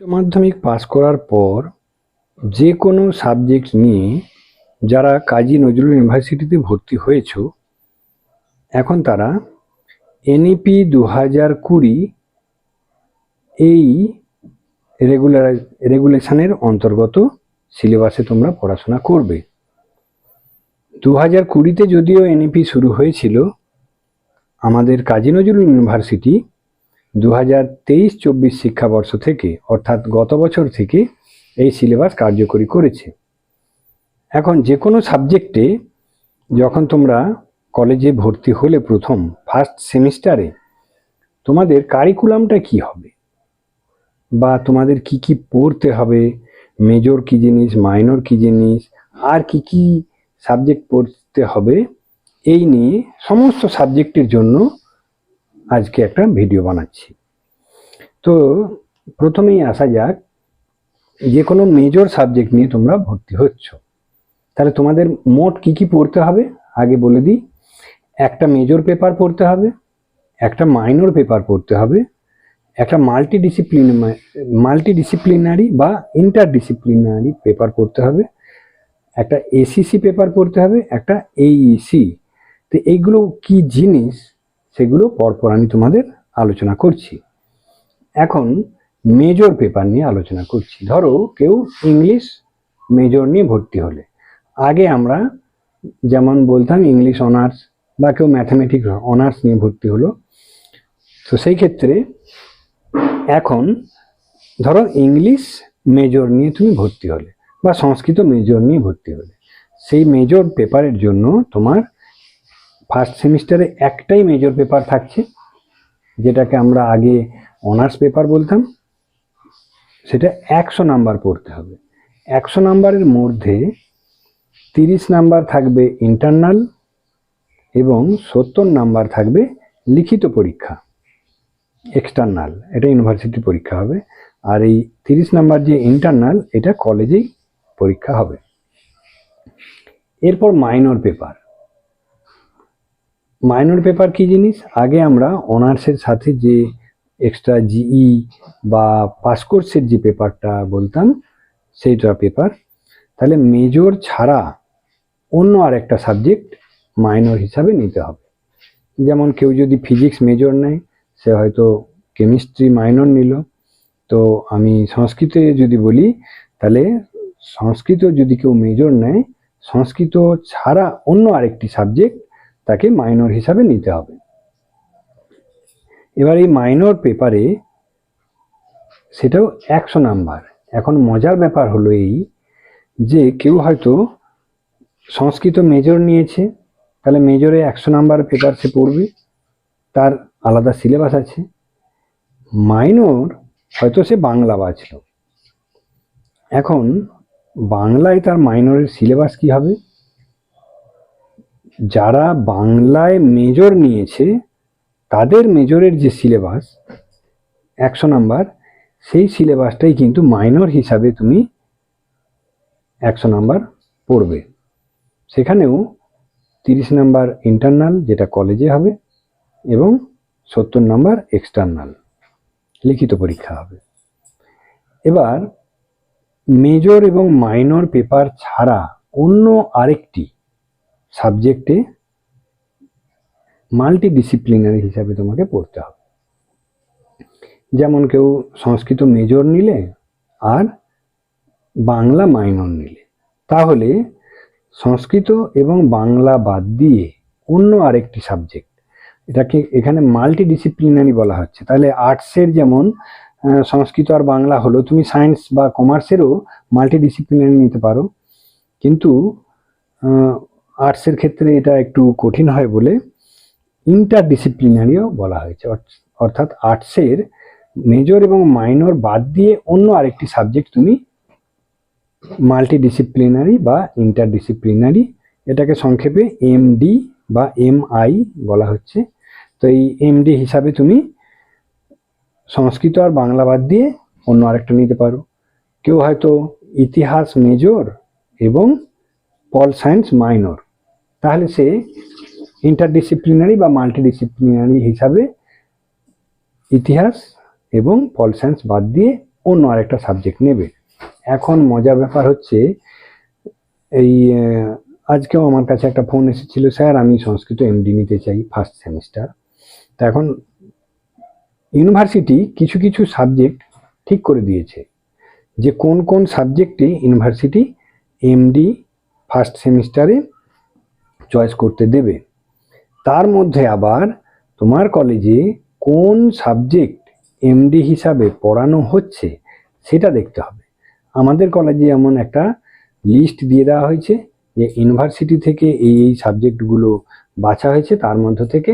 উচ্চ মাধ্যমিক পাস করার পর যে কোনো সাবজেক্ট নিয়ে যারা কাজী নজরুল ইউনিভার্সিটিতে ভর্তি হয়েছ, এখন তারা এনইপি দু হাজার কুড়ি এই রেগুলার রেগুলেশনের অন্তর্গত সিলেবাসে তোমরা পড়াশোনা করবে। দু হাজার কুড়িতে যদিও এনইপি শুরু হয়েছিল, আমাদের কাজী নজরুল ইউনিভার্সিটি দু হাজার তেইশ চব্বিশ শিক্ষাবর্ষ থেকে, অর্থাৎ গত বছর থেকে, এই সিলেবাস কার্যকরী করেছে। এখন যে কোনো সাবজেক্টে যখন তোমরা কলেজে ভর্তি হলে প্রথম ফার্স্ট সেমিস্টারে তোমাদের কারিকুলামটা কি হবে? বা তোমাদের কি কি পড়তে হবে? মেজর কি জিনিস মাইনর কি জিনিস, আর কি কি সাবজেক্ট পড়তে হবে? এই নিয়ে সমস্ত সাবজেক্টের জন্য আজকে একটা ভিডিও বানাচ্ছি। তো প্রথমেই আসা যাক, যে কোনো মেজর সাবজেক্ট নিয়ে তোমরা ভর্তি হচ্ছ। তাহলে তোমাদের মোট কি কি পড়তে হবে? আগে বলে দিই, একটা মেজর পেপার পড়তে হবে, একটা মাইনর পেপার পড়তে হবে, একটা মাল্টি ডিসিপ্লিন মাল্টি ডিসিপ্লিনারি বা ইন্টার ডিসিপ্লিনারি পেপার পড়তে হবে, একটা এসিসি পেপার পড়তে হবে, একটা এইইসি তো এইগুলো কি জিনিস সেগুলো পরপর আমি তোমাদের আলোচনা করছি। এখন মেজর পেপার নিয়ে আলোচনা করছি। ধরো কেউ ইংলিশ মেজর নিয়ে ভর্তি হলে। আগে আমরা যেমন বলতাম ইংলিশ অনার্স বা কেউ ম্যাথামেটিক্স অনার্স নিয়ে ভর্তি হলো। তো সেই ক্ষেত্রে এখন ধরো ইংলিশ মেজর নিয়ে তুমি ভর্তি হলে বা সংস্কৃত মেজর নিয়ে ভর্তি হলে। সেই মেজর পেপারের জন্য তোমার ফার্স্ট সেমিস্টারে একটাই মেজর পেপার থাকছে, যেটাকে আমরা আগে অনার্স পেপার বলতাম, সেটা একশো নাম্বার পড়তে হবে। একশো নাম্বারের মধ্যে তিরিশ নাম্বার থাকবে ইন্টারনাল এবং সত্তর নাম্বার থাকবে লিখিত পরীক্ষা এক্সটার্নাল এটা ইউনিভার্সিটি পরীক্ষা হবে। আর এই তিরিশ নাম্বার যে ইন্টারনাল এটা কলেজেই পরীক্ষা হবে। এরপর মাইনর পেপার মাইনর পেপার কি জিনিস? আগে আমরা অনার্সের সাথে যে এক্সট্রা জিই বা পাস কোর্সের যে পেপারটা বলতাম, সেইটা পেপার তাহলে মেজর ছাড়া অন্য আর একটা সাবজেক্ট মাইনর হিসাবে নিতে হবে। যেমন কেউ যদি ফিজিক্স মেজর নেয়, সে হয়তো কেমিস্ট্রি মাইনর নিল। তো আমি সংস্কৃতে যদি বলি, তাহলে সংস্কৃত যদি কেউ মেজর নেয়, সংস্কৃত ছাড়া অন্য আরেকটি সাবজেক্ট তাকে মাইনর হিসাবে নিতে হবে। এবার এই মাইনর পেপারে সেটাও একশো নাম্বার। এখন মজার ব্যাপার হলো এই যে কেউ হয়তো সংস্কৃত মেজর নিয়েছে, তাহলে মেজরে একশো নাম্বার পেপার সে পড়বে, তার আলাদা সিলেবাস আছে। মাইনর হয়তো সে বাংলা বাঁচল। এখন বাংলায় তার মাইনরের সিলেবাস কি হবে? যারা বাংলায় মেজর নিয়েছে, তাদের মেজরের যে সিলেবাস একশো নাম্বার, সেই সিলেবাসটাই কিন্তু মাইনর হিসাবে তুমি একশো নাম্বার পড়বে। সেখানেও তিরিশ নাম্বার ইন্টারনাল যেটা কলেজে হবে, এবং সত্তর নাম্বার এক্সটার্নাল লিখিত পরীক্ষা হবে। এবার মেজর এবং মাইনর পেপার ছাড়া অন্য আরেকটি সাবজেক্টে মাল্টি ডিসিপ্লিনারি হিসাবে তোমাকে পড়তে হবে। যেমন কেউ সংস্কৃত মেজর নিলে আর বাংলা মাইনর নিলে। তাহলে সংস্কৃত এবং বাংলা বাদ দিয়ে অন্য আরেকটি সাবজেক্ট এটাকে এখানে মাল্টি ডিসিপ্লিনারি বলা হচ্ছে। তাহলে আর্টসের যেমন সংস্কৃত আর বাংলা হলো, তুমি সায়েন্স বা কমার্সেরও মাল্টি ডিসিপ্লিনারি নিতে পারো। কিন্তু আর্টসের ক্ষেত্রে এটা একটু কঠিন হয় বলে ইন্টার ডিসিপ্লিনারিও বলা হয়েছে। অর্থ- অর্থাৎ আর্টসের মেজর এবং মাইনর বাদ দিয়ে অন্য আরেকটি সাবজেক্ট তুমি মাল্টি ডিসিপ্লিনারি বা ইন্টার ডিসিপ্লিনারি এটাকে সংক্ষেপে এমডি বা এমআই বলা হচ্ছে। তো এই এমডি হিসাবে তুমি সংস্কৃত আর বাংলা বাদ দিয়ে অন্য আরেকটা নিতে পারো। কেউ হয়তো ইতিহাস মেজর এবং পল সায়েন্স মাইনর তাহলে সে ইন্টারডিসিপ্লিনারি বা মাল্টিডিসিপ্লিনারি হিসাবে ইতিহাস এবং পল সায়েন্স বাদ দিয়ে অন্য আরেকটা সাবজেক্ট নেবে। এখন মজার ব্যাপার হচ্ছে, এই আজকেও আমার কাছে একটা ফোন এসেছিল, স্যার, আমি সংস্কৃত এমডি নিতে চাই ফার্স্ট সেমিস্টার তা এখন ইউনিভার্সিটি কিছু কিছু সাবজেক্ট ঠিক করে দিয়েছে, যে কোন কোন সাবজেক্টে ইউনিভার্সিটি এমডি ফার্স্ট সেমিস্টারে চয়েস করতে দেবে। তার মধ্যে আবার তোমার কলেজে কোন সাবজেক্ট এমডি হিসাবে পড়ানো হচ্ছে সেটা দেখতে হবে। আমাদের কলেজে এমন একটা লিস্ট দিয়ে দেওয়া হয়েছে যে ইউনিভার্সিটি থেকে এই এই সাবজেক্টগুলো বাছা হয়েছে, তার মধ্য থেকে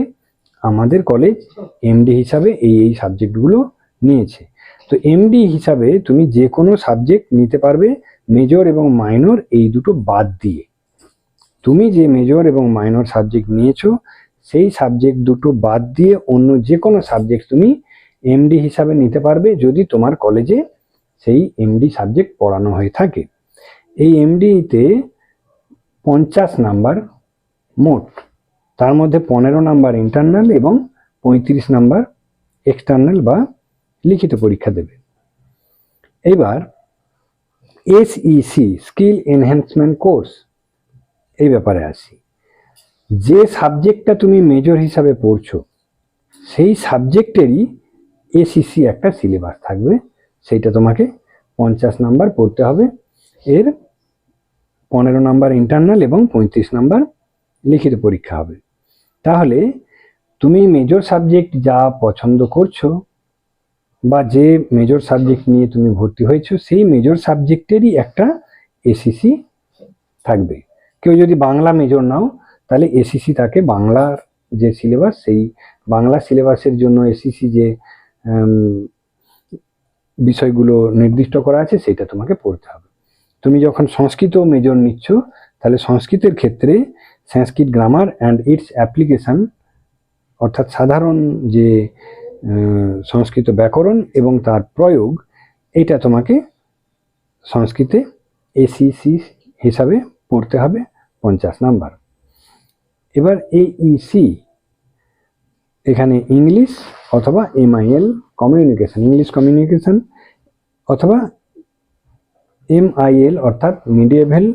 আমাদের কলেজ এমডি হিসাবে এই এই সাবজেক্টগুলো নিয়েছে। তো এমডি হিসাবে তুমি যে কোনো সাবজেক্ট নিতে পারবে মেজর এবং মাইনর এই দুটো বাদ দিয়ে। তুমি যে মেজর এবং মাইনর সাবজেক্ট নিয়েছো, সেই সাবজেক্ট দুটো বাদ দিয়ে অন্য যে কোনো সাবজেক্ট তুমি এমডি হিসাবে নিতে পারবে যদি তোমার কলেজে সেই এমডি সাবজেক্ট পড়ানো হয়ে থাকে। এই এমডিতে পঞ্চাশ নাম্বার মোট, তার মধ্যে পনেরো নাম্বার ইন্টারনাল এবং পঁয়ত্রিশ নাম্বার এক্সটার্নাল বা লিখিত পরীক্ষা দেবে। এবার এসইসি স্কিল এনহ্যান্সমেন্ট কোর্স এই ব্যাপারে আসি যে সাবজেক্টটা তুমি মেজর হিসাবে পড়ছো, সেই সাবজেক্টেরই এসিসি একটা সিলেবাস থাকবে। সেইটা তোমাকে পঞ্চাশ নাম্বার পড়তে হবে। এর পনেরো নাম্বার ইন্টারনাল এবং পঁয়ত্রিশ নাম্বার লিখিত পরীক্ষা হবে। তাহলে তুমি মেজর সাবজেক্ট যা পছন্দ করছ বা যে মেজর সাবজেক্ট নিয়ে তুমি ভর্তি হয়েছো, সেই মেজর সাবজেক্টেরই একটা এসিসি থাকবে। কেউ যদি বাংলা মেজর নাও, তাহলে এসিসি তাকে বাংলার যে সিলেবাস সেই বাংলা সিলেবাসের জন্য এসিসি যে বিষয়গুলো নির্দিষ্ট করা আছে, সেটা তোমাকে পড়তে হবে। তুমি যখন সংস্কৃত মেজর নিচ্ছ, তাহলে সংস্কৃতের ক্ষেত্রে Sanskrit grammar and its application অর্থাৎ সাধারণ যে সংস্কৃত ব্যাকরণ এবং তার প্রয়োগ, এটা তোমাকে সংস্কৃতে এসিসি হিসাবে পড়তে হবে। পঞ্চাশ নাম্বার। এবার এইসি এখানে ইংলিশ অথবা এমআইএল কমিউনিকেশন ইংলিশ কমিউনিকেশন অথবা এমআইএল অর্থাৎ মিডিয়েভেল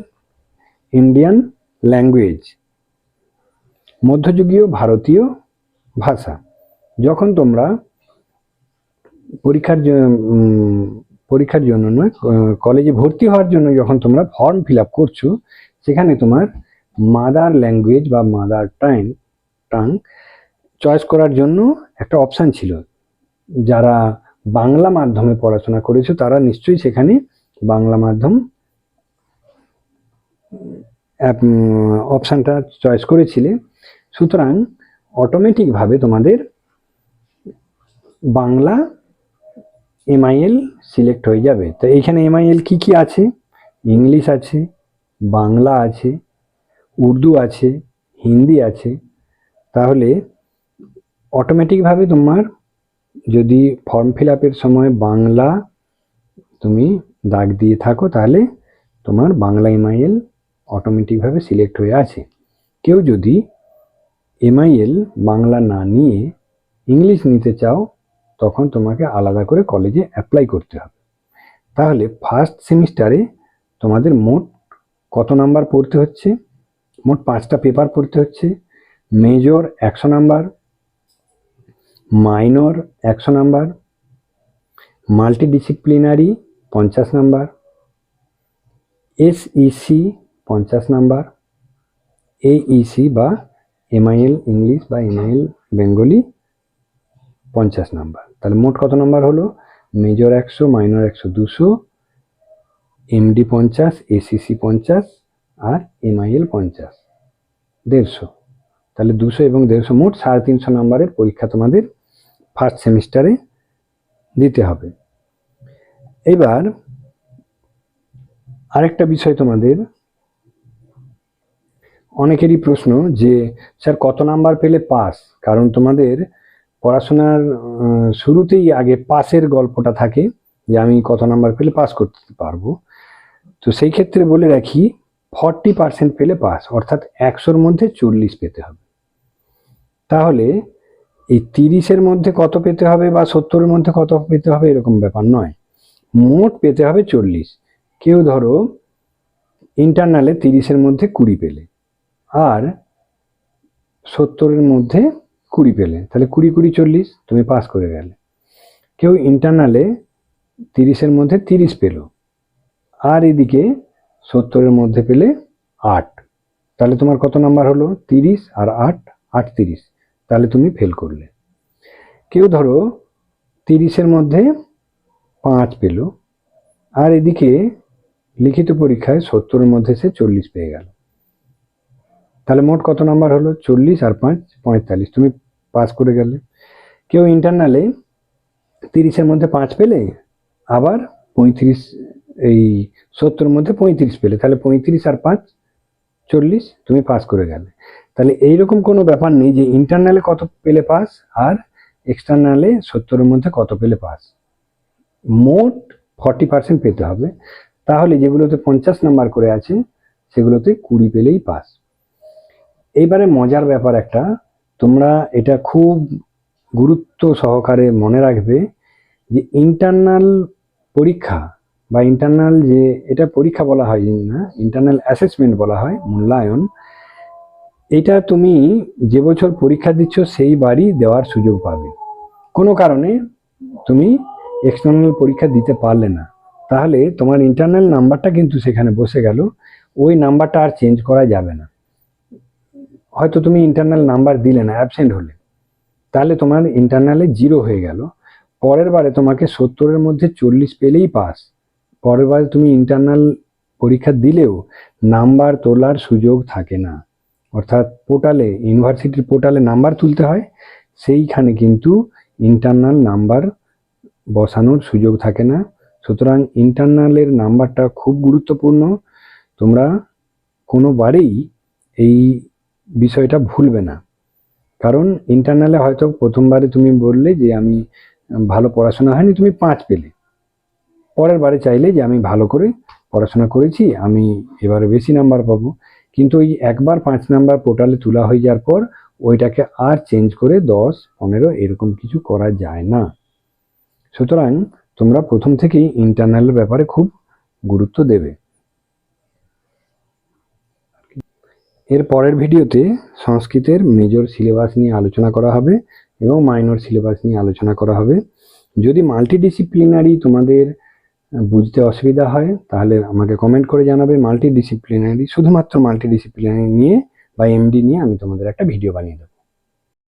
ইন্ডিয়ান ল্যাঙ্গুয়েজ মধ্যযুগীয় ভারতীয় ভাষা। যখন তোমরা পরীক্ষার পরীক্ষার জন্য নয় কলেজে ভর্তি হওয়ার জন্য যখন তোমরা ফর্ম ফিল করছ সেখানে তোমার মাদার ল্যাঙ্গুয়েজ বা মাদার টাইম টাং চয়েস করার জন্য একটা অপশান ছিল। যারা বাংলা মাধ্যমে পড়াশোনা করেছ, তারা নিশ্চয়ই সেখানে বাংলা মাধ্যম অপশানটা চয়েস করেছিলে। সুতরাং অটোমেটিকভাবে তোমাদের বাংলা এমআইএল সিলেক্ট হয়ে যাবে। তো এইখানে এমআইএল কি কি আছে? ইংলিশ আছে বাংলা আছে, উর্দু আছে, হিন্দি আছে, তাহলে অটোমেটিকভাবে তোমার যদি ফর্ম ফিল আপের সময় বাংলা তুমি দাগ দিয়ে থাকো, তাহলে তোমার বাংলা এমআইএল অটোমেটিকভাবে সিলেক্ট হয়ে আছে। কেউ যদি এমআইএল বাংলা না নিয়ে ইংলিশ নিতে চাও, তখন তোমাকে আলাদা করে কলেজে অ্যাপ্লাই করতে হবে। তাহলে ফার্স্ট সেমিস্টারে তোমাদের মোট নাম্বার পড়তে হচ্ছে? মোট পাঁচটা পেপার পড়তে হচ্ছে। মেজর একশো নাম্বার মাইনর একশো নাম্বার মাল্টিডিসিপ্লিনারি পঞ্চাশ নাম্বার এসইসি পঞ্চাশ নাম্বার এইসি বা এমআইএল ইংলিশ বা এমআইএল বেঙ্গলি পঞ্চাশ নাম্বার। তাহলে মোট কত নাম্বার হলো? মেজর একশো মাইনর একশো, দুশো এমডি পঞ্চাশ এসিসি পঞ্চাশ আর এমআইএল পঞ্চাশ। দেড়শো। তাহলে দুশো এবং দেড়শো মোট সাড়ে তিনশো নাম্বারের পরীক্ষা তোমাদের ফার্স্ট সেমিস্টারে দিতে হবে। এবার আরেকটা বিষয় তোমাদের। অনেকেরই প্রশ্ন যে, স্যার, কত নাম্বার পেলে পাস? কারণ তোমাদের পড়াশোনার শুরুতেই আগে পাসের গল্পটা থাকে যে, আমি কত নাম্বার পেলে পাস করতে পারব? তো সেই ক্ষেত্রে বলে রাখি ফর্টি পার্সেন্ট পেলে পাস অর্থাৎ একশোর মধ্যে চল্লিশ পেতে হবে। তাহলে এই তিরিশের মধ্যে কত পেতে হবে বা সত্তরের মধ্যে কত পেতে হবে এরকম ব্যাপার নয়। মোট পেতে হবে চল্লিশ। কেউ ধরো ইন্টারনালে তিরিশের মধ্যে কুড়ি পেলে, আর সত্তরের মধ্যে কুড়ি পেলে, তাহলে কুড়ি কুড়ি চল্লিশ, তুমি পাস করে গেলে। কেউ ইন্টারনালে তিরিশের মধ্যে তিরিশ পেল আর এদিকে সত্তরের মধ্যে পেলে আট। তাহলে তোমার কত নাম্বার হলো? তিরিশ আর আট, আটত্রিশ। তাহলে তুমি ফেল করলে। কেউ ধরো তিরিশের মধ্যে পাঁচ পেল, আর এদিকে লিখিত পরীক্ষায় সত্তরের মধ্যে সে চল্লিশ পেয়ে গেল। তাহলে মোট কত নাম্বার হলো? চল্লিশ আর পাঁচ, পঁয়তাল্লিশ। তুমি পাস করে গেলে। কেউ ইন্টারনালে তিরিশের মধ্যে পাঁচ পেলে, আবার পঁয়ত্রিশ এই সত্তরের মধ্যে পঁয়ত্রিশ পেলে, তাহলে পঁয়ত্রিশ আর পাঁচ, চল্লিশ, তুমি পাস করে গেলে। তাহলে এইরকম কোনো ব্যাপার নেই যে ইন্টারনালে কত পেলে পাস আর এক্সটার্নালে সত্তরের মধ্যে কত পেলে পাস মোট ফর্টি পার্সেন্ট পেতে হবে। তাহলে যেগুলোতে পঞ্চাশ নাম্বার করে আছে, সেগুলোতে কুড়ি পেলেই পাস এইবারে মজার ব্যাপার একটা, তোমরা এটা খুব গুরুত্ব সহকারে মনে রাখবে যে ইন্টারনাল পরীক্ষা বা ইন্টারনাল যে, এটা পরীক্ষা বলা হয় না ইন্টারনাল অ্যাসেসমেন্ট বলা হয়, মূল্যায়ন, এটা তুমি যে বছর পরীক্ষা দিচ্ছ সেই বারই দেওয়ার সুযোগ পাবে। কোনো কারণে তুমি এক্সটার্নাল পরীক্ষা দিতে পারলে না। তাহলে তোমার ইন্টারনাল নাম্বারটা কিন্তু সেখানে বসে গেল, ওই নাম্বারটা আর চেঞ্জ করা যাবে না। হয়তো তুমি ইন্টারনাল নাম্বার দিলে না অ্যাবসেন্ট হলে। তাহলে তোমার ইন্টারনালে জিরো হয়ে গেল। পরের বারে তোমাকে সত্তরের মধ্যে চল্লিশ পেলেই পাস পরের বারে তুমি ইন্টারনাল পরীক্ষা দিলেও নাম্বার তোলার সুযোগ থাকে না। অর্থাৎ পোর্টালে, ইউনিভার্সিটির পোর্টালে নাম্বার তুলতে হয়, সেইখানে কিন্তু ইন্টারনাল নাম্বার বসানোর সুযোগ থাকে না। সুতরাং ইন্টারনালের নাম্বারটা খুব গুরুত্বপূর্ণ। তোমরা কোনোবারেই এই বিষয়টা ভুলবে না। কারণ ইন্টারনালে হয়তো প্রথমবারে তুমি বললে যে আমি ভালো পড়াশোনা হয়নি, তুমি পাঁচ পেলে। পরের বারে চাইলে যে আমি ভালো করে পড়াশোনা করেছি, আমি এবারে বেশি নাম্বার পাবো। কিন্তু ওই একবার পাঁচ নাম্বার পোর্টালে তোলা হয়ে যাওয়ার পর ওইটাকে আর চেঞ্জ করে দশ, পনেরো এরকম কিছু করা যায় না। সুতরাং তোমরা প্রথম থেকেই ইন্টারনালের ব্যাপারে খুব গুরুত্ব দেবে। এর পরের ভিডিওতে সংস্কৃতের মেজর সিলেবাস নিয়ে আলোচনা করা হবে এবং মাইনর সিলেবাস নিয়ে আলোচনা করা হবে। যদি মাল্টিডিসিপ্লিনারি তোমাদের বুঝতে অসুবিধা হয়, তাহলে আমাকে কমেন্ট করে জানাবে মাল্টিডিসিপ্লিনারি শুধুমাত্র মাল্টিডিসিপ্লিনারি নিয়ে বা এমডি নিয়ে আমি তোমাদের একটা ভিডিও বানিয়ে দেবো।